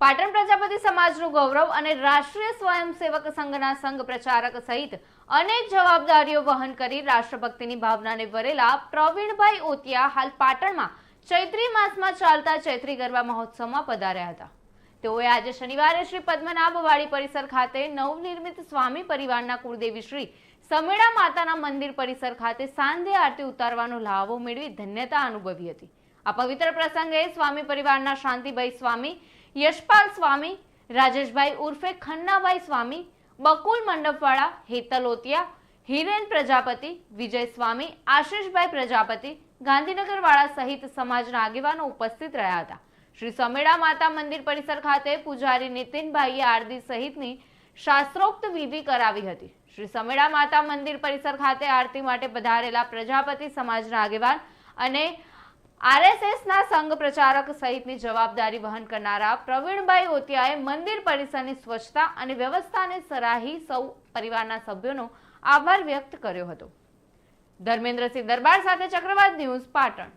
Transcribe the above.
પાટણ પ્રજાપતિ સમાજનું ગૌરવ અને રાષ્ટ્રીય સ્વયંસેવક સંઘના સંઘ પ્રચારક સહિત અનેક જવાબદારીઓ વહન કરી રાષ્ટ્રભક્તિની ભાવનાને વરેલા પ્રવીણભાઈ ઓતિયા હાલ પાટણમાં ચૈત્રી માસમાં ચાલતા ચૈત્રી ગરબા મહોત્સવમાં પધાર્યા હતા. તેઓએ આજે શનિવારે શ્રી પદ્મનાભ વાડી પરિસર ખાતે નવનિર્મિત સ્વામી પરિવારના કુળદેવી શ્રી સમીણા માતાના મંદિર પરિસર ખાતે સાંધ્ય આરતી ઉતારવાનો લાહવો મેળવી ધન્યતા અનુભવી હતી. આ પવિત્ર પ્રસંગે સ્વામી પરિવારના શાંતિભાઈ સ્વામી યશપાલ સ્વામી, રાજેશભાઈ ઉર્ફે ખન્નાભાઈ સ્વામી, બકુલ મંડપવાળા હેતલોતિયા હિરેન પ્રજાપતિ, વિજય સ્વામી, આશીષભાઈ પ્રજાપતિ, ગાંધીનગરવાળા સહિત સમાજના આગેવાનો ઉપસ્થિત રહ્યા હતા. શ્રી સમેડા માતા મંદિર પરિસર ખાતે પૂજારી નીતિનભાઈએ આરતી સહિતની શાસ્ત્રોક્ત વિધિ કરાવી હતી. શ્રી સમેડા માતા મંદિર પરિસર ખાતે આરતી માટે પધારેલા પ્રજાપતિ સમાજના આગેવાન અને આરએસએસના સંઘ પ્રચારક સહિતની જવાબદારી વહન કરનારા પ્રવીણભાઈ ઓતિયાએ મંદિર પરિસરની સ્વચ્છતા અને વ્યવસ્થાને સરાહી સૌ પરિવારના સભ્યોનો આભાર વ્યક્ત કર્યો હતો. ધર્મેન્દ્રસિંહ દરબાર સાથે ચક્રવાત ન્યૂઝ પાટણ.